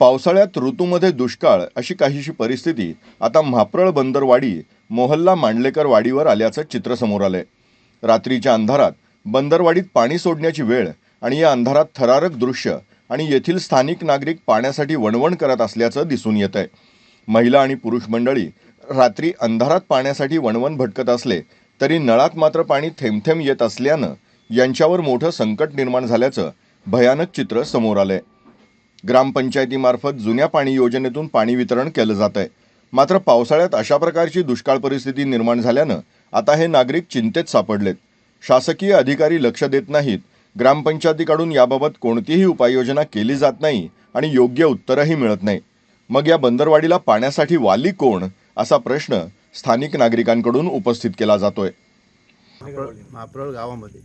पावसाळ्यात ऋतूमध्ये दुष्काळ अशी काहीशी परिस्थिती आता म्हाप्रळ बंदरवाडी मोहल्ला मांडलेकर वाडीवर आल्याचं चित्र समोर आलंय. रात्रीच्या अंधारात बंदरवाडीत पाणी सोडण्याची वेळ आणि या अंधारात थरारक दृश्य आणि येथील स्थानिक नागरिक पाण्यासाठी वणवण करत असल्याचं दिसून येत आहे महिला आणि पुरुष मंडळी रात्री अंधारात पाण्यासाठी वणवण भटकत असले तरी नळात मात्र पाणी थेंबथेंब येत असल्यानं यांच्यावर मोठं संकट निर्माण झाल्याचं भयानक चित्र समोर आलंय. ग्रामपंचायतीमार्फत जुन्या पाणी योजनेतून पाणी वितरण केलं जात आहे मात्र पावसाळ्यात अशा प्रकारची दुष्काळ परिस्थिती निर्माण झाल्यानं आता हे नागरिक चिंतेत सापडलेत. शासकीय अधिकारी लक्ष देत नाहीत. ग्रामपंचायतीकडून याबाबत कोणतीही उपाययोजना केली जात नाही आणि योग्य उत्तरही मिळत नाही. मग या बंदरवाडीला पाण्यासाठी वाली कोण? असा प्रश्न स्थानिक नागरिकांकडून उपस्थित केला जातोय. महाप्रळ गावामध्ये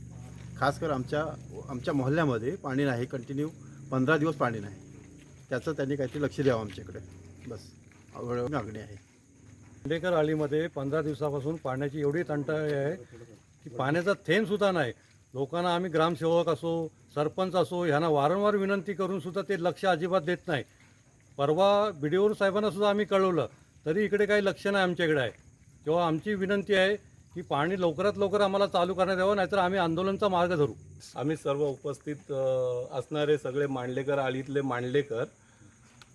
खास कर आमच्या आमच्या मोहल्ल्यामध्ये पाणी नाही कंटिन्यू पंधरा दिवस पाणी नाही. त्याचं त्यांनी काहीतरी लक्ष द्यावं आमच्याकडे. बस. मागणी आहे. खांडेकर आळीमध्ये पंधरा दिवसापासून पाण्याची एवढी तंटाळी आहे की पाण्याचा थेंबसुद्धा नाही. लोकांना आम्ही ग्रामसेवक असो सरपंच असो ह्यांना वारंवार विनंती करूनसुद्धा ते लक्ष अजिबात देत नाही. परवा बी डी ओ साहेबांना सुद्धा आम्ही कळवलं तरी इकडे काही लक्ष नाही आमच्याकडे आहे. तेव्हा आमची विनंती आहे की पाणी लवकरात लवकर आम्हाला चालू करण्यात यावं नाहीतर आम्ही आंदोलनचा मार्ग धरू. आम्ही सर्व उपस्थित असणारे सगळे मांडलेकर आळीतले मांडलेकर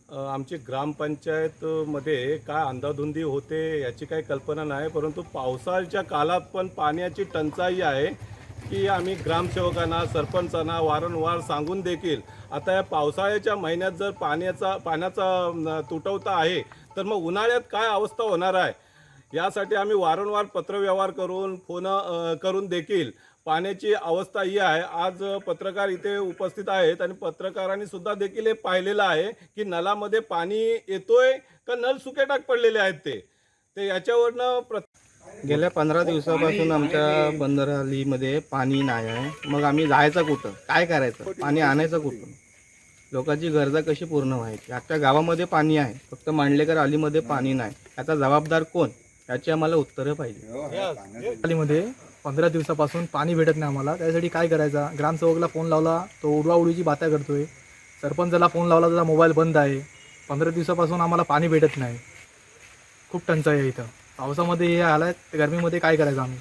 आमचे आमची ग्रामपंचायतमध्ये काय अंधाधुंदी होते याची काही कल्पना नाही परंतु पावसाळ्याच्या काळात पण पाण्याची टंचाई आहे की आम्ही ग्रामसेवकांना सरपंचांना वारंवार सांगून देखील आता या पावसाळ्याच्या महिन्यात जर पाण्याचा पाण्याचा तुटवता आहे तर मग उन्हाळ्यात काय अवस्था होणार आहे? यासाठी आम्ही वारंवार पत्रव्यवहार करून फोन करून देखील पाण्याची अवस्था ही आहे. आज पत्रकार इथे उपस्थित आहेत आणि पत्रकारांनी सुद्धा देखील हे पाहिलेलं आहे की नलामध्ये पाणी येतोय का नल सुके टाक पडलेले आहेत ते. ते याच्यावरनं प्र गेल्या पंधरा दिवसापासून आमच्या बंदरालीमध्ये पाणी नाही आहे. मग आम्ही जायचं कुठं? काय करायचं? पाणी आणायचं कुठं? लोकांची गरजा कशी पूर्ण व्हायची? आजच्या गावामध्ये पाणी आहे. फक्त मांडलेकर अलीमध्ये पाणी नाही. याचा जबाबदार कोण? याची आम्हाला उत्तरं पाहिजे. मध्ये पंधरा दिवसापासून पाणी भेटत नाही आम्हाला. त्यासाठी काय करायचा? ग्रामसेवकला फोन लावला तो उडवाउडीची बाता करतोय. सरपंचाला फोन लावला त्याचा मोबाईल बंद आहे. पंधरा दिवसापासून आम्हाला पाणी भेटत नाही. खूप टंचाई आहे इथं. पावसामध्ये हे आलाय गरमीमध्ये काय करायचं आम्ही?